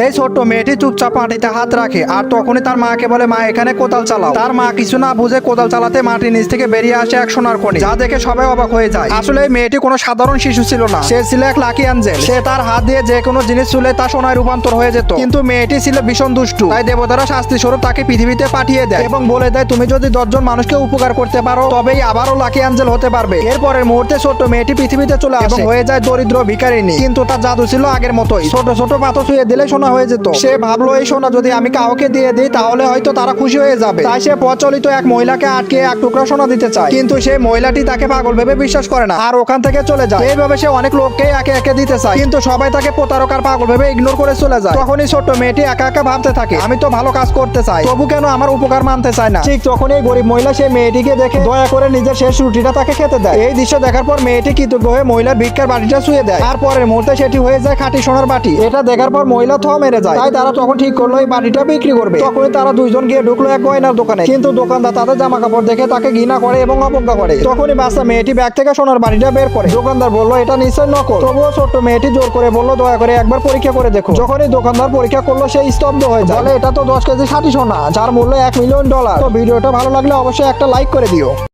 এই ছোট্ট মেয়েটি চুপচাপ মাটিতে হাত রাখে আর তখনই তার মাকে বলে মা এখানে কোদাল চালাও। তার মা কিছু না বুঝে কোদাল চালাতে মাটির নিচ থেকে বেরিয়ে আসে এক সোনার খনি যা দেখে সবাই অবাক হয়ে যায়। আসলে এই মেয়েটি কোনো সাধারণ শিশু ছিল না। সে ছিল এক লাকি অ্যাঞ্জেল। সে তার হাত দিয়ে যে কোনো জিনিস চুলে তা সোনায় রূপান্তর হয়ে যেত। কিন্তু মেয়েটি ছিল ভীষণ দুষ্টু তাই দেবতারা শাস্তি স্বরূপ তাকে পৃথিবীতে পাঠিয়ে দেয় এবং বলে দেয় তুমি যদি দশজন মানুষকে উপকার করতে পারো তবেই আবারও লাকি অ্যাঞ্জেল হতে পারবে। এরপরের মুহূর্তে ছোট্ট মেয়েটি পৃথিবীতে চলে আসে। এবং হয়ে যায় দরিদ্র ভিখারিনী কিন্তু তার জাদু ছিল আগের মতোই। ছোট ছোট পাথর ছুঁয়ে দিলে সোনা হয়ে যেত সে ভাবলো, এই সোনা, যদি আমি কাউকে দিয়ে দিই, তাহলে হয়তো তারা খুশি হয়ে যাবে। তাই সে প্রচলিত এক মহিলাকে আটকে এক টুকরা সোনা দিতে চায়। কিন্তু সেই মহিলাটি তাকে পাগল ভেবে বিশ্বাস করে না আর ওখান থেকে চলে যায়। এইভাবে সে অনেক লোককে একে একে দিতে চায়। কিন্তু সবাই তাকে প্রতারকার পাগল ভেবে ইগনোর করে চলে যায়। তখনই ছোট্ট মেয়েটি একা একা ভাবতে থাকে, আমি তো ভালো কাজ করতে চাই। তবু কেন আমার উপকার মানতে চায় না? ঠিক তখন এই গরিব মহিলা সেই মেয়েটিকে দেখে দয়া করে নিজের শেষ রুটিটা তাকে খেতে দেয়। এই দৃশ্য দেখার পর মেয়েটি কৃতজ্ঞ হয়ে মহিলার ভিক্ষার বাটিটা শুয়ে দেয়। আর পরের মুহূর্তে সেটি হয়ে যায় খাঁটি সোনার বাটি। এটা দেখার পর মহিলা থ মেরে যায়। তাই তারা তখন ঠিক করল এই বাটিটা বিক্রি করবে। তখনই তারা দুইজন গিয়ে ঢুকলো এক গয়নার দোকানে। কিন্তু দোকানদার তাদের জামা কাপড় দেখে তাকে ঘৃণা করে এবং অবজ্ঞা করে। তখনই বাচ্চা মেয়েটি ব্যাগ থেকে সোনার বাড়িটা বের করে। দোকানদার বলল, এটা নিশ্চয় নকল। তবুও ছোট্ট মেয়েটি জোর করে বলল, দয়া করে একবার পরীক্ষা করে দেখো। যখনই দোকানদার পরীক্ষা করল সেই স্তব্ধ হয়ে যায়। এটা তো দশ কেজি ষাটি সোনা, যার মূল্য এক মিলিয়ন ডলার। তো ভিডিওটা ভালো লাগলে অবশ্যই একটা লাইক করে দিও।